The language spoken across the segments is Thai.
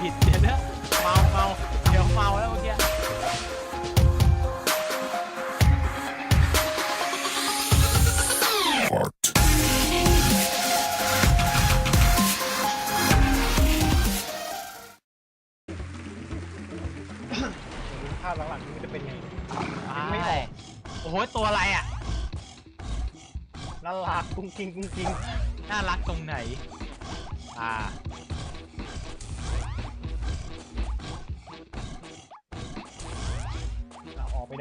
ผิดเดี๋ยวนะเมาเมาเดี๋ยวเมาแล้วเมื่อกี้ภาพหลังๆนี่มันจะเป็นไง ไม่ออก โอ้โห ตัวอะไรอะน่ารักกุ้งกิ้งกุ้งกิ้งน่ารักตรงไหน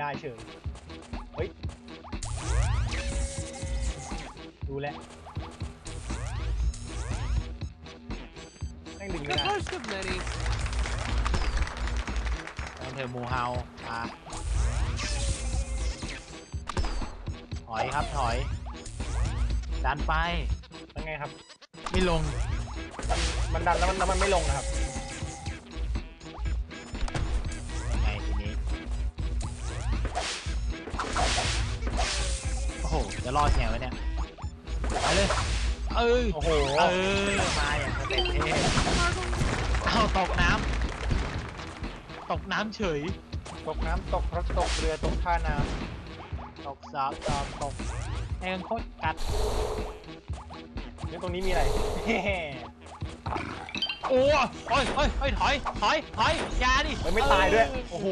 ไม่ได้เฉยเฮ้ยดูแลวแม่งดึงไม่ The ได้ first of many. เทอร์มูเฮาอะถอยครับถอยดันไปยังไงครับ ไม่ลง มันดันแล้วมันแล้วมันไม่ลงนะครับ โอ้โห จะรอดแนวไว้เนี่ยไปเลย เอ้ยโอ้โห เออ มาอย่างสเต็ปเท่เอาตกน้ำตกน้ำเฉย ตกน้ำตกรถตกเรือตกท่าน้ตกสาวตกตกแองโคตรกัดำแล้วตรงนี้มีอะไรโอ้ยโอ้ยโอ้ยโอ้ยถอย ถอย ถอยอยาดิเฮ้ยไม่ตายด้วยเออโอ้โห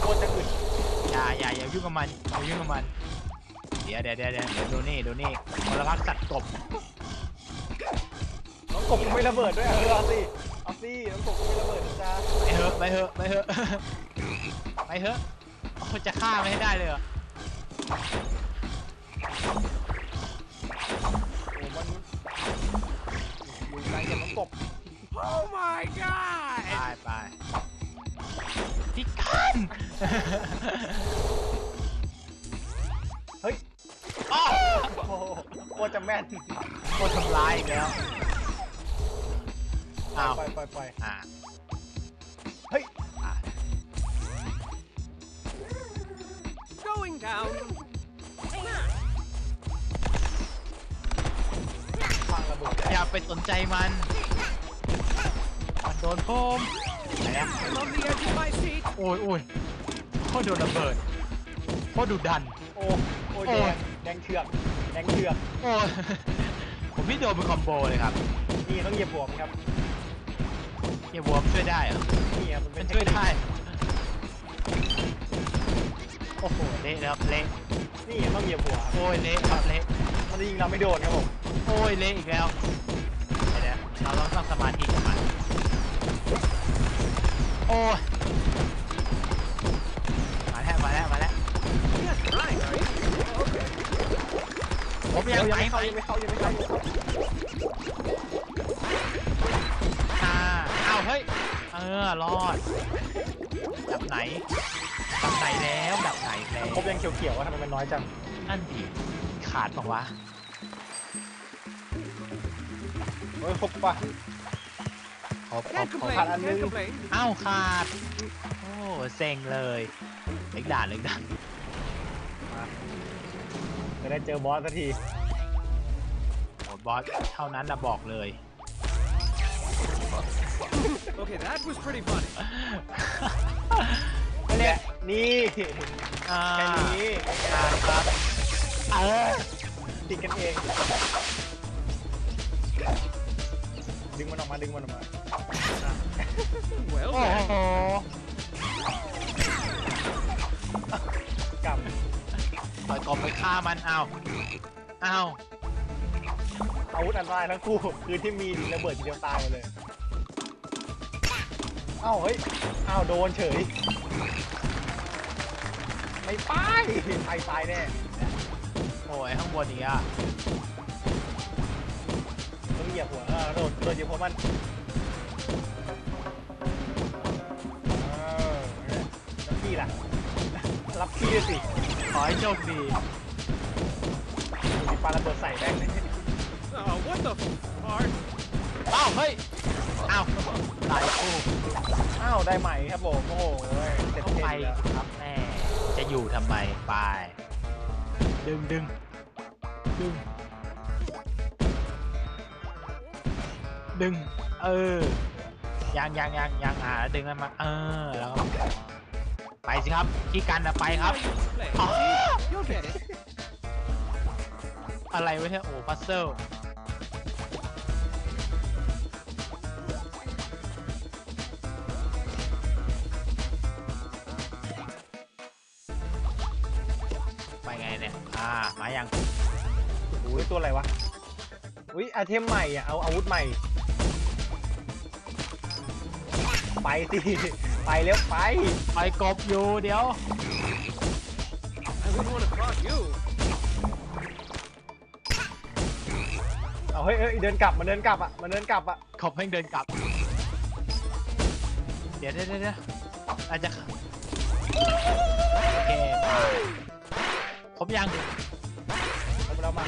โคตรจะอึดอย่าอย่าอย่ายุ่งกับมันอย่ายุ่งกับมัน เดี๋ยวเดี๋ยวเดี๋ยวเดี๋ยวเดี๋ยวดูนี่ดูนี่พลพักสัตว์กบน้องกบกูไม่ระเบิดด้วยเออเอาสิเอาสิน้องกบกูไม่ระเบิดนะจ๊ะไปเถอะไปเถอะไปเถอะ ไปเถอะโอ้จะฆ่าไม่ให้ได้เลยเหรอโอ้มันอยู่ไกลจากน้องกบ Oh my god! ไปไปพี่กันเฮ้ย อ้าวโอ้โหโคตรจะแม่นโคตรทำร้ายอีกแล้วอ้าวปล่อยปล่อยปล่อยอ่าเฮ้ยอ่า Going down. ฟังระเบิดอย่าไปสนใจมันมันโดนผมไหนอะ I'm on the edge of my seat. โอ้ยโอ้ยโคตรโดนระเบิดโคตรดุดัน โอ้โอ้ยโอ้แดยง แดงเชือกแดงเชือกโอ้ย ผมพี่โดนเป็นคอมโบเลยครับนี่ต้องเหยียบหัวมันครับเฮียบวมช่วยได้เหรอนี่ครับมันเป็มันนเทช่วยคนิคได้ โอ้โห เละเลยครับ เละ นี่ต้องเหยียบหัวครับโอ้ย เละครับ เละ มันจะยิงเราไม่โดนครับผมโอ้ย เละอีกแล้วเดี๋ยวๆเราต้องตั้งสมาธิกับมันโอ้ย มาแล้ว มาแล้ว มาแล้ว Yes, right. are you? ผมยังไปไม่ไปเข้ายังไม่เข้ายังไม่เข้ายังไม่เข้าอ่าอ้าวเฮ้ย เออ รอด ดับไหน ดับไหนแล้ว ดับไหนแล้วครบยังเขียวๆว่าทำไมมันน้อยจัง นั่นดิ ขาดปะวะโอ้ยครบป่ะครบครบ Can't ครบ complain. Had ăn Can't đi. complain. อ้าวขาด โอ้ เซ็งเลยเล็กด่านเล็กด่าน จะได้เจอบอสสักทีโอ้บอสเท่านั้นนะบอกเลย Okay, that was pretty funny. และนี่อ่าแค่นี้อ่าครับเออติดกันเอง ดึงมันออกมาดึงมันออกมา Well โอ้ then. โหกลั บถอยกบไปฆ่ามันเอาเอาอาวุธอันตรายทั้งคู่คือที่มีระเบิดทีเดียวตายหมดเลย เอ้าเฮ้ย เอ้าโดนเฉย ไม่ไปไปตายแน่ โอ้ยข้างบนอีกอะต้องเหยียบหัวเออโดดโดดเหยียบหัวมันเออแล้วพี่ล่ะ รับพี่ด้วยสิ ขอให้โชคดีมีปาระเบิดใส่แม่ง Oh, what the fart? อ้าวเฮ้ย อ้าวตายคู่อ้าวได้ใหม่ครับผมโอ้โหเสร็จเข้าเทไปนแล้ว ครับแม่จะอยู่ทำไมไปดึงดึงดึง ดึง เออยังยังยังยังอ่าแล้วดึงมันมา เออ แล้วก็ไป สิครับที่กันนะไปครับอะไรวะเนี่ยโอ้พัซเซิลไปไงเนี่ยอ่ามายังโอ้ยตัวอะไรวะอุ้ยไอเทมใหม่อะเอาอาวุธใหม่ ไปสิ ไปเร็วไป ไปกบอยู่เดี๋ยว I wouldn't want to cross you. เอาเฮ้ยเฮ้ยเดินกลับมันเดินกลับอะมันเดินกลับอะขอบให้เดินกลับ เดี๋ยวเดี๋ยวเดี๋ยวเดี๋ยวอาจจะโอเคมาครบยังเอาเรามา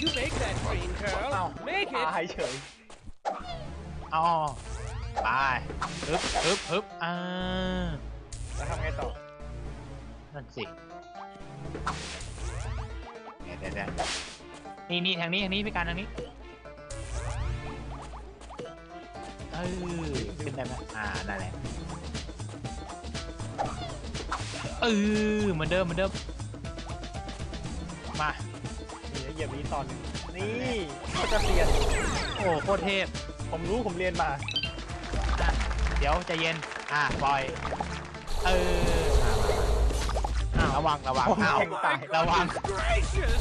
You make that green curl. Ow. Make ตา it. ยเฉย อ๋อไปฮึบฮึบฮึบอ่าแล้วทำไงต่อ นั่นสิเดี๋ยวเดี๋ยวเดี๋ยวนี่นี่ทางนี้ทางนี้พี่การทางนี้ เออขึ้นได้ไหมอ่าได้แล้วเออเหมือนเดิมเหมือนเดิม มานี่เหยียบนี้ตอน นี่ก็จะเรียน โอ้โคตรเทพ ผมรู้ผมเรียนมา อะเดี๋ยวใจเย็น อะปล่อย เอออะระวังระวังโอ้อ้าวแข่งตายระวัง Gracious.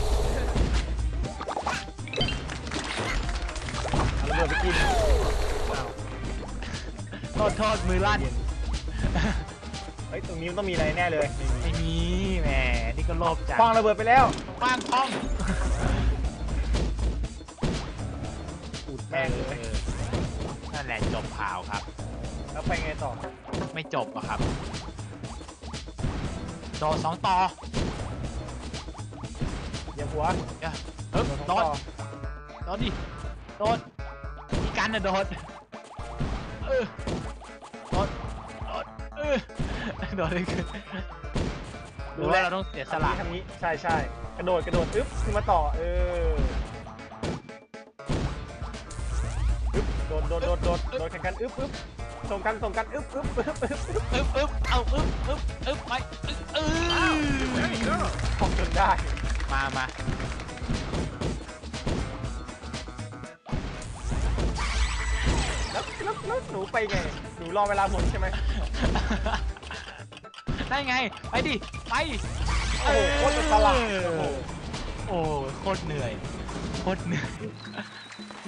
เอาระเบิดไปกินอ้าวโทษโทษมือลั่น เฮ้ยตรงนี้มันต้องมีอะไรแน่เลยไม่มีไม่มีแหมนี่ก็โลภจัดคว้างระเบิดไปแล้วคว้างคล้อง อุดแม่งเลยออ นั่นแหละจบข่าวครับ แล้วไปไงต่อ ไม่จบอะครับ โดนสองต่อเหยียบหัวเดี๋ยวเฮ้ยโดนโดต่นอโดนดิโดนมีกันนะโดนเออโดนโดนเออโดนเลยคือรู้แล้วเราต้องเสียสละทำนี้ใช่ใช่กระโดดกระโดดอึ๊บขึ้นมาต่อเออ ดโดดโดดโดดโดดแข่งกันอึ๊บอึ๊บส่งกันส่งกันอึ๊บอึ๊บอึ๊บอึ๊บอึ๊บอึ๊บเอาอึ๊บอึ๊บอึ๊บไปอึ๊บออ There you go. ผมจนได้ มามาแล้วแล้วแล้วหนูไปไง หนูรอเวลาหมดใช่ไหมได้ไง ไปดิ ไปโอ้โคตรจะฉลาดโอ้โคตรเหนื่อย โคตรเหนื่อย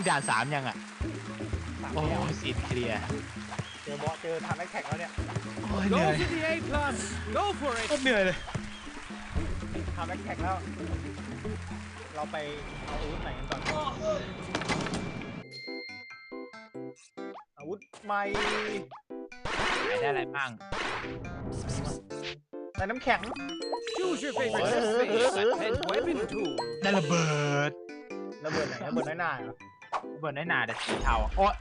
ด่านสามยังอะามโอ้แล้วซีนเคลียร์เจอบอสเจอทางแท็กแล้วเนี่ยโอ้ยเหนื่ Go อย to the A plus. Go for โค it. ตรเหนื่อยเลยทางแท็กแล้ว เราไปเอาอาวุธไหนกันก่อนอาวุธใหม่ไหนได้อะไรบ้างในน้ำแข็ง Choose your favorite Oh. space and weapon tool. ได้ระเบิดระเบิดไหนระเบิดน้อยหน่าเหรอ ระเบิดน้อยหนาแต่สีเทาโอ้ย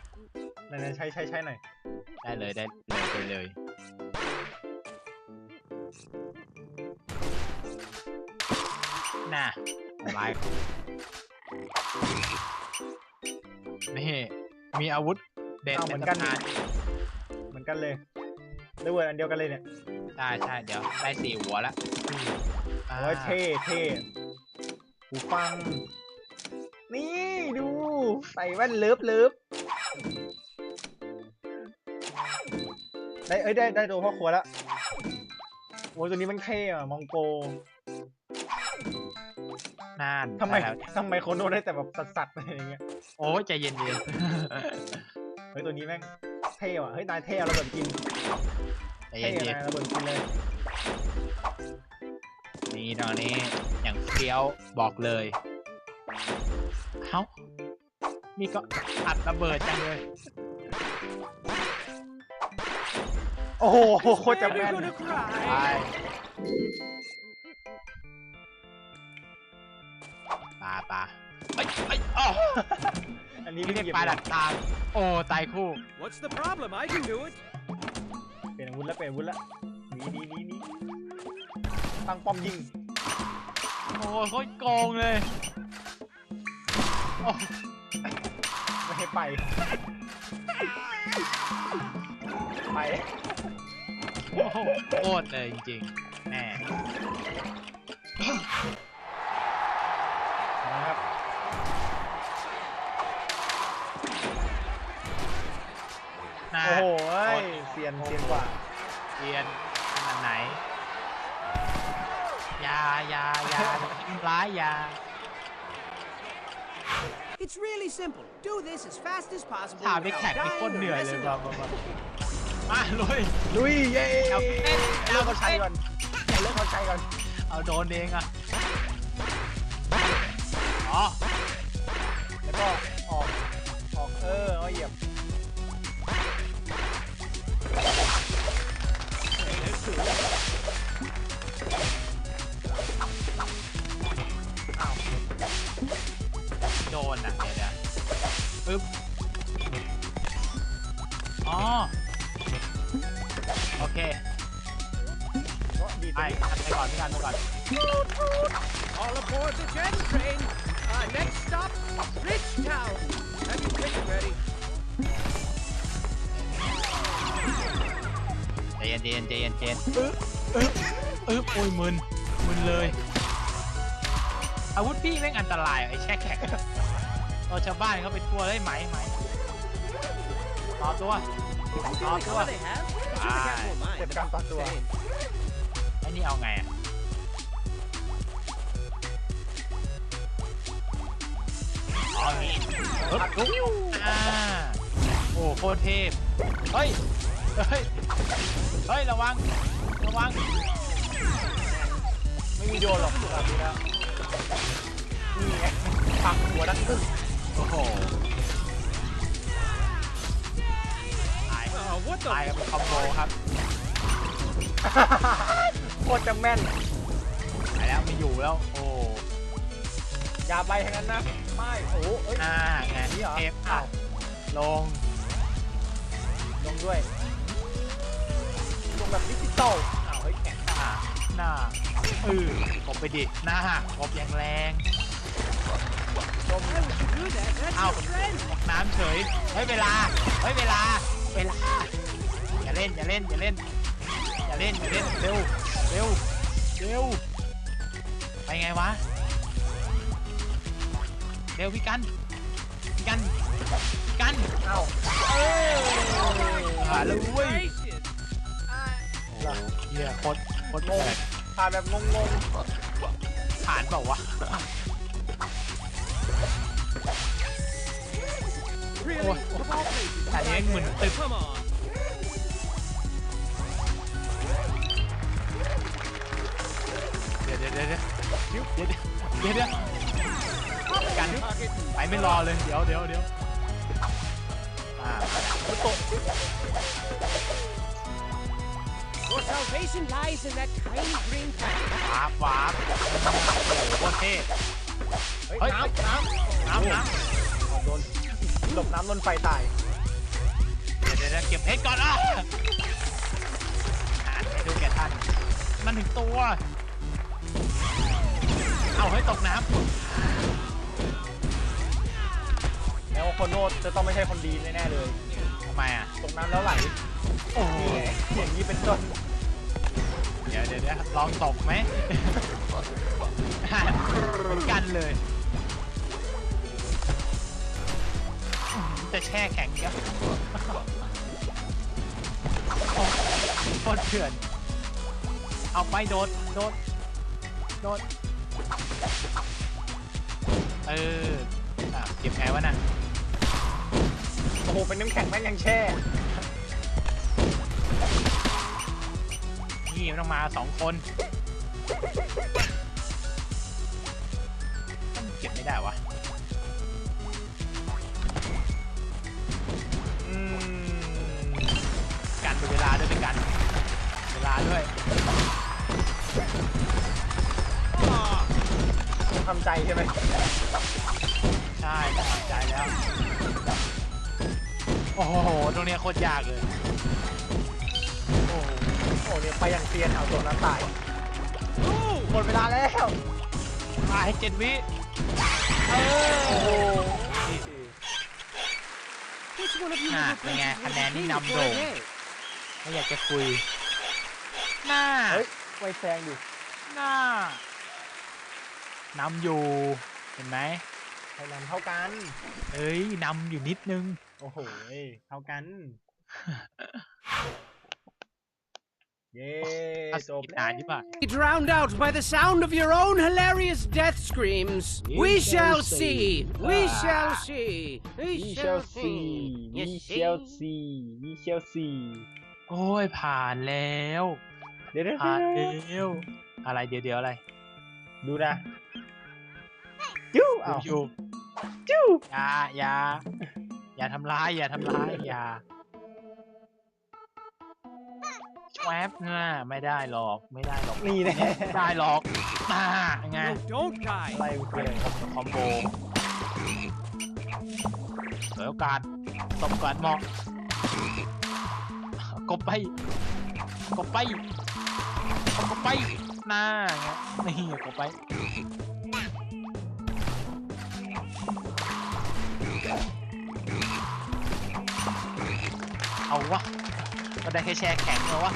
ไหนๆใช้ใช้ใช้หน่อย ได้เลยได้เลยไปเลย น่ะไลฟ์นี่มีอาวุธเด็ดเอาเหในมือนกันตำนานเหมือนกันเลยระเบิดอันเดียวกันเลยเนี่ยใช่ใช่เดี๋ยวได้สี่หัวแล้วอ่าโอ้ยเท่เท่หูฟังนี่ดู ใส่แว่นเลิฟเลิฟได้เอ้ยได้ได้ตัวพ่อครัวแล้วโอ้ยตัวนี้มันเท่อะมองโกน่านทำไมด้แล้วทำไมโคโนได้แต่แบบสัตว์ๆอะไรอย่างเงี้ยโอ้ยใจเย็นเฮ้ยตัวนี้แม่งเท่ว่ะเฮ้ยนายเท่เอาระเบิดกินๆใจเท่เย็นนายระเบิดกินเลยๆนี่ตอนนี้อย่างเฟี้ยวบอกเลยเฮ้า นี่ก็อัดระเบิดจังเลย โอ้โหโคตรจะ Never แม่น gonna ไป cry. ปลาปลาไอ้ไอ้ยอ๋ออันนี้นี่ไม่เรียกเหยียบปลาดักตามโอ้ ตายคู่ What's the problem? I can do it. เปลี่ยนอาวุธแล้วเปลี่ยนอาวุธแล้วหนีหนีหนีหนีตั้งป้อมยิง โอ้โคตรโกงเลยโอ้ ไม่ให้ไป ไป โอ้โหโคตรเลยจริงๆแหมนะครับน่าโอ้โหเอ้ยเซียนเซียนกว่าเรียนขนาดไหนอยาอยาอยาทำร้ายอยา It's really simple. Do this as fast as possible ถามไป without แข่งนี่โคต dying รเหนื่ or อยเลย messing แบบ up. แบบมาลุยลุยเย้เอาเต้นเลิกเขาใช้ก่อนเอาเลิกเขาใช้ก่อน เอาโดนเองอะอ๋อแล้วก็ออกออกเออเอาเหยียบ เย็นใจเย็นใจเย็นใจเย็นอึ๊บอึ๊บอึ๊บโอ้ยมึนมึนเลย อาวุธพี่แม่งอันตรายอะไอ้แช่แข็งเราชาวบ้านเขาไปทั่วเลยไหมไหมต่อตัวต่อ Only ตัว car they have. I'm sure the cat won't mind. เจ็บการต่อตัวไอ้นี่เอาไงอะเอาอย่างงี้ปึ๊บปึ๊บอ่าโอ้โคตรเทพเฮ้ยเฮ้ย เฮ้ย ระวัง ระวัง ไม่มีโดนหรอกแบบนี้แล้วนี่ไงปักหัวดักตึ้งโอ้โหตาย Oh, what the? ตายกันเป็นคอมโบครับโคตรจะแม่นตายแล้วไม่อยู่แล้ว โอ้อย่าไปทางนั้นนะ ไม่ โอ้โหเอ้ยอ่าไงนี่เหรอเทปอ้าวลง ลงด้วยล งแบบดิจิตอลเอาเฮ้ยแข็งหน้าหน้าเออกบไปดิหน้ากบอย่างแรงลง Why would you do that? That's Ow. your friend. ตกน้ำเฉยเฮ้ยเวลาเฮ้ยเวลาเวลาอย่าเล่นอย่าเล่นอย่าเล่นอย่าเล่นอย่าเล่นเร็วเร็วเร็วไปไงวะเร็วพี่กันพี่กันพี่กันเอ้าหาแล้วเว้ย เฮียโคตรโคตรงงผ่านแบบงงผ่านเปล่าวะ Really? Oh. Of all places. Tại right anh mình there. tự- Come on. เดี๋ยวเดี๋ยวเดี๋ยวเดี๋ยวเดี๋ยวเดี๋ยวเดี๋ยวกัน Pocket. ไปไม่รอเลย เดี๋ยวเดี๋ยวเดี๋ยวอ่า Your salvation lies in that tiny green planet. วาร์ปวาร์ปโอ้โหโคตรเท่ๆเฮ้ยเฮ้ยน้ำน้ำน้ำน้เอาโดนหลบน้ำโดนไฟตายำเดี๋ยวเดี๋ยวเดี๋ยวเก็บเพชรก่อนอะอ่านให้ดูแกท่าน มันถึงตัว เอาเฮ้ยตกน้แล้วโคโนจะต้องไม่ใช่คนดีแน่ๆเลยำทำไมอะ ตกน้ำแล้วไหลโอ้โห นี่ไงอย่างนี้เป็นต้นเดี๋ยวเดี๋ยวเดี๋ยวลองตกไหม เหมือนกันเลย จะแช่แข็งเยอะโอ้โคตรเถื่อน เอาไปโดด โดด โดด เอออะเก็บไงวะน่ะ โอ้โห เป็นน้ำแข็งแม่งยังแช่ มันต้องมาสองคนเก็บไม่ได้วะอืมกันดูเวลาด้วยไปกัน เวลาด้วยต้องทำใจใช่ไหมใช่ต้องทำใจแล้ว โอ้โห ตรงเนี้ยโคตรยากเลยโอ้โห โอ้เนี่ยไปอย่างเซียนเอาตัวน้ำตาย Ooh. หมดเวลาแล้ว ตายให้เจ็ดวิเออโอ้โหนี่ Which one of you น่ะ little เป็นไง places คะแนน was นี่ king นำ for โด่ a ง day? ไม่อยากจะคุย หน้า เฮ้ยไวแซงดิหน้านำอยู่ เห็นไหมไทยนำเท่ากัน เอ้ยนำอยู่นิดนึง โอ้โห เท่ากัน เย้จบกินอ่านใช่ปะ Drowned out by the sound of your own hilarious death screams. We shall see. We shall see. We วีเชล shall ซี see. วี You เชล see? ซีวีเชลซีโอ้ยผ่านแล้ว เดี๋ยวเดี๋ยวผ่านเดี๋ยวแล้วอะไรเดี๋ยวเดี๋ยวอะไร ดูนะจิ้วอ้าวอยู่จิ้วอย่าอย่าอย่าทำร้ายอย่าทำร้ายอย่า ชวบน่ะไม่ได้หรอกไม่ได้หรอกนี่แน่ ไม่ได้หรอกมาไง No, don't die. อะไรมันคืออะไรครับคอมโบเหลือโอกาสตบก่อนเหมาะกบไปกบไปกบไปหน้าไงนี่กบไปเอาวะ ก็ได้แค่แช่แข็งเหรอวะ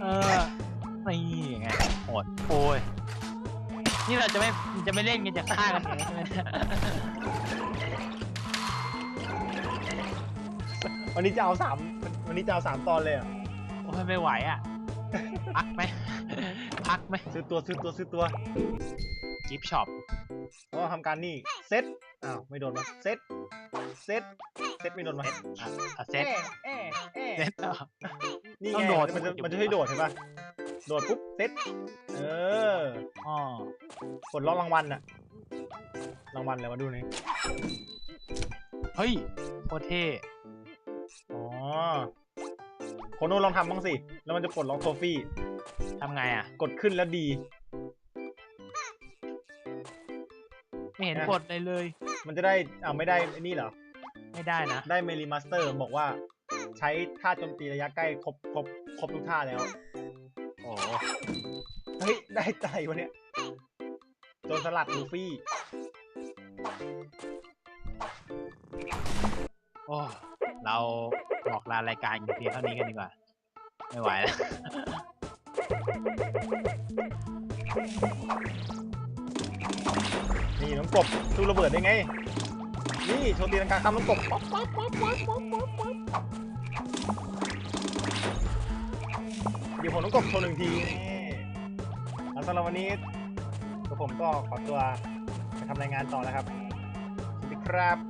เออ นี่ไงโหดโอ้ย นี่เราจะไม่จะไม่เล่นกันจะฆ่ากันเองใช่ไหมเนี่ยวันนี้จะเอาสามวันนี้จะเอาสามตอนเลยเหรอะโอ้ยไม่ไหวอะ พักไหม พักไหมซื้อตัวซื้อตัวซื้อตัวกิฟช็อป ก็ทำการนี่เซตอ้าวไม่โดนวะเซต เซตเซตไม่โดนวะอะเซ็ตเอ๊ะเอ๊ะเซ็เอ๊ะตอะนี่ต้ไงองโดด มันจะมันจะให้โดดเห็นปะโดดปุ๊บเซตเอออ๋อกดล็อกรางวัลน่ะรางวัลอะไรมาดูหนี่อยเฮ้ยโคตรเท่อ๋อโคโน่ลองทำบ้างสิ แล้วมันจะปลดล็อกโทฟี่ ทำไงอะ กดขึ้นแล้วดี ไม่เห็นนะกดเลยเลย มันจะได้อ้าวไม่ได้ไอ้นี่เหรอ ไม่ได้นะ ได้เมลีมาสเตอร์บอกว่า ใช้ท่าโจมตีระยะใกล้ครบครบครบทุกท่าแล้วโอ้เฮ้ย ได้ใจวะเนี่ยโจนสลัดลูฟี่โอ้เราบอกลารายการอยู่เพียงเท่านี้กันดีกว่า ไม่ไหวแล้วนี่น้องกบสู้ระเบิดได้ไง นี่โชว์ตีลังกาคำน้องกบป๊อปป๊อปป๊อปป๊อปป๊อปป๊อปป๊อปเดี๋ยวผมน้องกบโชว์หนึ่งทีแล้วสำหรับวันนี้ตัวผมก็ขอตัวไปทำรายงานต่อแล้วครับสวัสดีครับ